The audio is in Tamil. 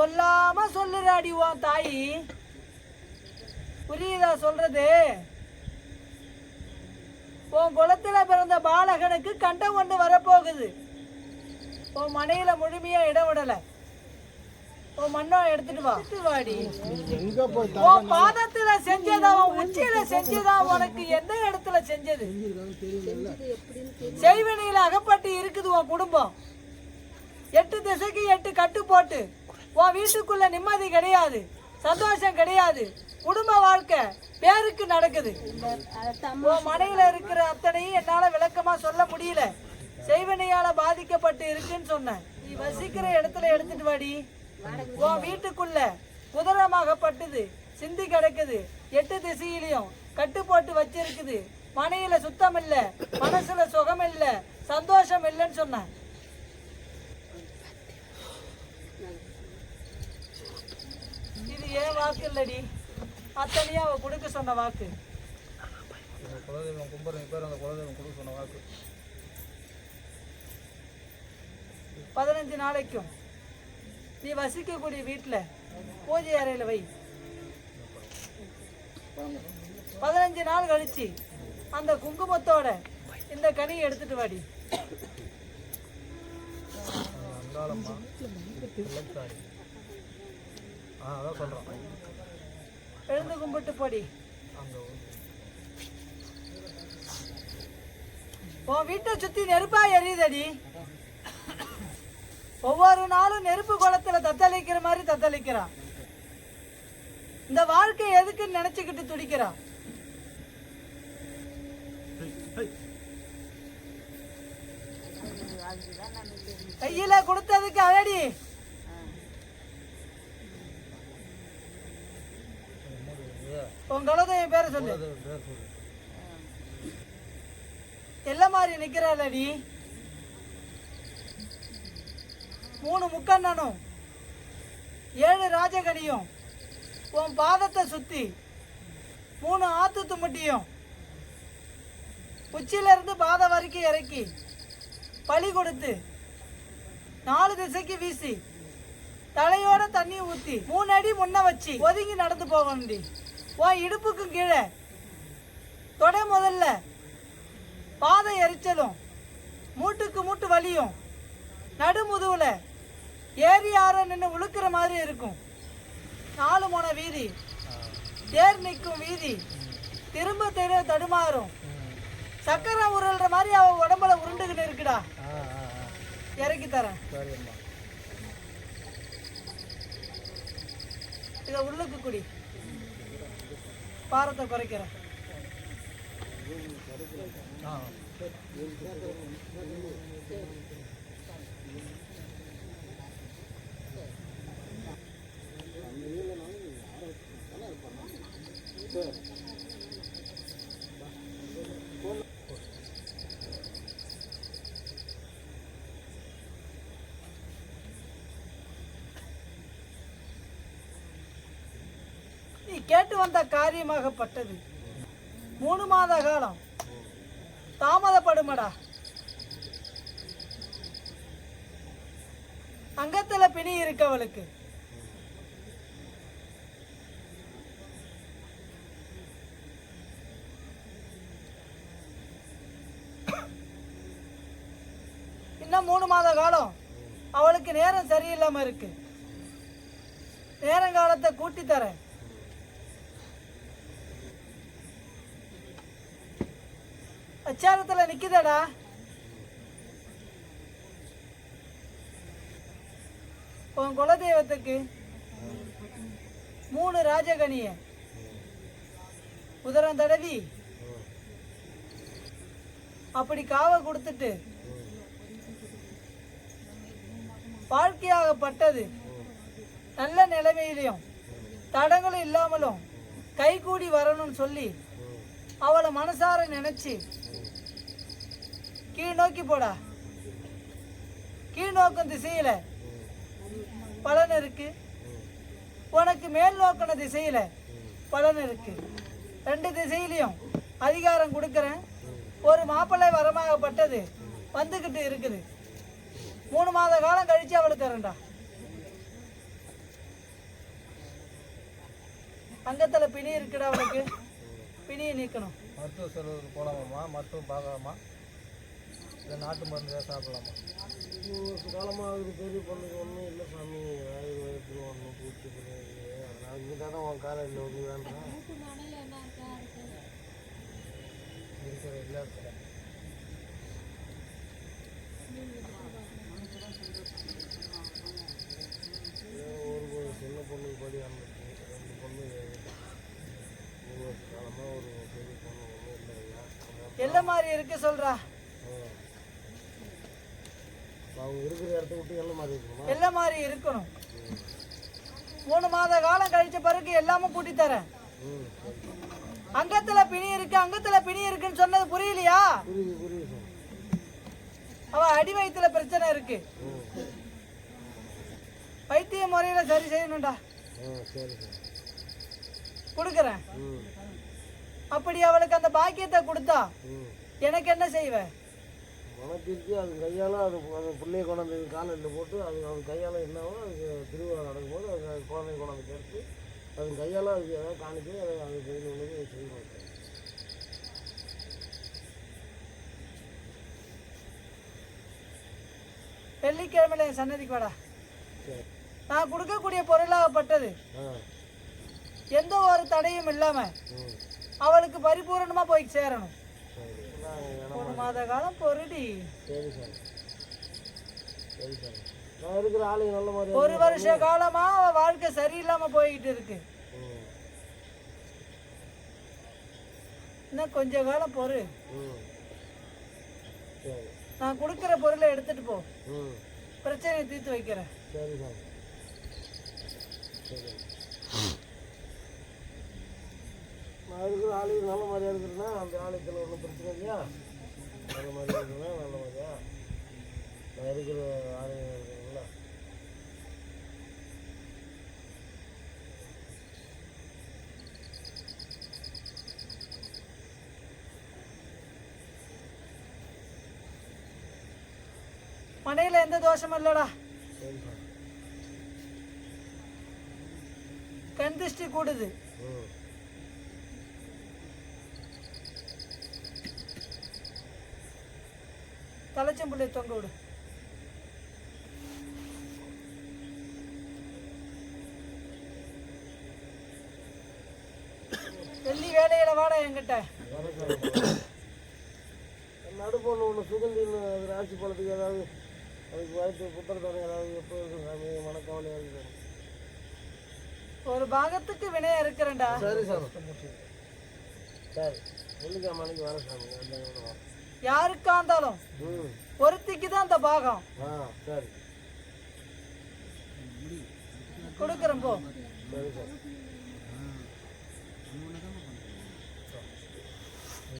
சொல்லாம சொல்லுறாடி உன் தாயி. புரியுதா சொல்றது? உன் குளத்துல பிறந்த பாலகனுக்கு கண்டம் கொண்டு வரப்போகுது. உன் மனையில முழுமையா இடம் விடல. உன் மண்ணை எடுத்துட்டு வா. வாடி. எங்க போய் உன் பாதத்துல செஞ்சதா உன் உச்சியில செஞ்சதா உனக்கு எந்த இடத்துல செஞ்சது? செய்வினையில அகப்பட்டு இருக்குது உன் குடும்பம். எட்டு திசைக்கு எட்டு கட்டு போட்டு உன் வீட்டுக்குள்ள நிம்மதி கிடையாது சந்தோஷம் கிடையாது. குடும்ப வாழ்க்கை பேருக்கு நடக்குது. உன் மனையில இருக்கிற அத்தனையும் என்னால விளக்கமா சொல்ல முடியல. செய்வினையால பாதிக்கப்பட்டு இருக்குன்னு சொன்னேன். நீ வசிக்கிற இடத்துல எடுத்துட்டு வாடி. உன் வீட்டுக்குள்ள குதிரமாகப்பட்டது சிந்தி கிடக்குது. எட்டு திசையிலையும் கட்டு போட்டு வச்சிருக்குது. மனையில சுத்தம் இல்ல மனசுல சுகம் இல்ல சந்தோஷம் இல்லைன்னு சொன்னேன் இது ஏன் வாக்கு இல்லடி அத்தனையும் அவ கொடுக்க சொன்ன வாக்கு. குலதெய்வம் கும்புற பேர் அந்த குலதெய்வம் கொடுக்க சொன்ன வாக்கு பதினஞ்சு நாளைக்கும். நீ வசிக்கக்கூடிய வீட்டில் பூஜை அறையில் வை. பதினஞ்சு நாள் கழிச்சு அந்த குங்குமத்தோட இந்த கனியை எடுத்துட்டு வாடி. ஆ அதான் சொல்கிறோம் எழுந்து கும்பிட்டு போடி. உன் வீட்டை சுத்தி நெருப்பா எரியுதடி. ஒவ்வொரு நாளும் நெருப்பு குளத்துல தத்தளிக்கிற மாதிரி தத்தளிக்கிறான். இந்த வாழ்க்கை எதுக்குன்னு நினைச்சுக்கிட்டு துடிக்கிறான். கையில கொடுத்ததுக்கு அழடி. உன் குலதெய்வம் பேரை சொல்லு. எல்ல மாதிரி நிக்கிறாளடி. மூணு முக்கண்ணனும் ஏழு ராஜகனியும் உன் பாதத்தை சுத்தி மூணு ஆத்து தும்பட்டியும் உச்சியில இருந்து பாதம் வரைக்கும் இறக்கி பழி கொடுத்து நாலு திசைக்கு வீசி தலையோட தண்ணி ஊத்தி மூணு அடி முன்ன வச்சு ஒதுங்கி நடந்து போகணும்டி. உன் இடுப்புக்கும் கீழே. தொடை முதல்ல. பாதை எரிச்சலும். மூட்டுக்கு மூட்டு வலியும். நடுமுதுவுல. ஏறி ஆற நின்று உழுக்கிற மாதிரி இருக்கும். நாலு முனை வீதி. தேர் நிற்கும் வீதி. திரும்ப தெரு தடுமாறும். சக்கரை உருள்ற மாதிரி அவ உடம்புல உருண்டுகிட்டு இருக்குடா. இறக்கி தரேன். இதை உள்ளுக்கு குடி. பாரத்தை குறைக்கிறேன். சார் கேட்டு வந்த காரியமாகப்பட்டது. மூணு மாத காலம். தாமதப்படுமடா. அங்கத்தில் பிணி இருக்கு அவளுக்கு. இன்னும் மூணு மாத காலம். அவளுக்கு நேரம் சரியில்லாம இருக்கு. நேரங்காலத்தை கூட்டி தரேன் அச்சாரத்துல நிக்குதடா. உன் குலதெய்வத்துக்கு மூணு ராஜகணிய. உதரம் தடவி. அப்படி காவ கொடுத்துட்டு வாழ்க்கையாகப்பட்டது. நல்ல நிலைமையிலையும் தடங்களும் இல்லாமலும் கைகூடி வரணும்னு சொல்லி அவளை மனசார நினைச்சு கீழ் நோக்கி போடா. கீழ் நோக்கும் திசையில பலன் இருக்கு. உனக்கு மேல் நோக்கின திசையில பலன் இருக்கு. ரெண்டு திசையிலையும் அதிகாரம் கொடுக்குறேன். ஒரு மாப்பிள்ளை வரமாகப்பட்டது வந்துக்கிட்டு இருக்குது. மூணு மாத காலம் கழிச்சு அவளுக்கு தரண்டா அங்கத்தில் பிணி இருக்குடா அவளுக்கு. பிணியை நீக்கணும். மருத்துவ செலவுக்கு போகலாமாம்மா மருத்துவம் பார்க்கலாமா? இல்லை நாட்டு மருந்து தான் சாப்பிடலாமா? ஒரு காலமாக அதுக்கு பெரிய பொண்ணுக்கு ஒன்றும் இல்லை சாமி. வயிற்று ஒன்றும் பூச்சி பண்ணிருக்கு அதனால் இங்கே தானே உன் காலை இல்லை ஒன்று வேண்டாம் இருக்கிற இல்லை இருக்கிற ஒரு ஒரு சின்ன பொண்ணுக்கு படி அமைச்சு ரெண்டு பொண்ணு மூணு வருஷ காலமாக ஒரு பெரிய பொண்ணு ஒன்றும் இல்லை எல்ல மாதிரி இருக்கு சொல்றா இப்போ அவங்க இருக்கிற இடத்த விட்டு எல்லாம் மாதிரி இருக்கணும்? மூணு மாத காலம் கழிச்ச பிறகு எல்லாமும் கூட்டி தரேன். அங்கத்துல பிணி இருக்கு அங்கத்துல பிணி இருக்குன்னு சொன்னது புரியலையா? அவ அடி வயித்துல பிரச்சனை இருக்கு. வைத்திய முறையில சரி செய்யணும்டா. கொடுக்குறேன். அப்படி அவளுக்கு அந்த பாக்கியத்தை கொடுத்தா எனக்கு என்ன செய்வ? மனத்திற்கு அது கையால் அது அது பிள்ளைய கொண்டாந்து காலில் போட்டு அது அது கையால் என்னவோ அது திருவிழா நடக்கும்போது அது அது குழந்தைய கொண்டாந்து சேர்த்து அது கையால் அதுக்கு ஏதாவது காணிச்சு அதை அது கையில் உள்ளது செய்யணும் வெள்ளிக்கிழமையில என் சன்னதிக்கு வாடா. நான் கொடுக்கக்கூடிய பொருளாகப்பட்டது எந்த ஒரு தடையும் இல்லாம ம். அவளுக்கு பரிபூரணமா போய் சேரணும். ஒரு மாத காலம் பொருடி சரி சார். சரி சார். நான் இருக்கிற ஆளுங்க நல்ல மாதிரி ஒரு வருஷ காலமா அவ வாழ்க்கை சரியில்லாம போய்கிட்டு இருக்கு. இன்னும் கொஞ்ச காலம் பொறு. நான் கொடுக்குற பொருளை எடுத்துட்டு போ. பிரச்சனையை தீர்த்து வைக்கிறேன். சரி சார். சரி. நான் இருக்கிற ஆளுங்க நல்ல மாதிரியா இருக்கிறேன்னா அந்த ஆலயத்தில் ஒன்றும் பிரச்சனை இல்லையா? நல்ல மாதிரியா இருக்குன்னா நல்ல மாதிரியா? நான் இருக்கிற ஆளுங்க இருக்கிறீங்களா? மனையில எந்த தோஷமும் இல்லடா. கண் திருஷ்டி கூடுது. தலைச்சம்புள்ளை தொங்க விடு. வெள்ளி வேலையில வாடா என்கிட்ட. நடுப்பொண்ணு ஒன்று சுகந்தின்னு அது ராசி பழத்துக்கு ஏதாவது அதுக்கு வயிற்று புத்திரத்தோட ஏதாவது எப்போ இருக்கும் சாமி மனக்கவலையாக இருக்குது ஒரு பாகத்துக்கு வினையா இருக்கிறேன்டா. சரி சார் சரி. வெள்ளிக்கிழமை அன்னைக்கு வரேன் சாமி அந்த யாருக்கா இருந்தாலும் ஒருத்திக்கு தான் அந்த பாகம். கொடுக்குறேன் போ.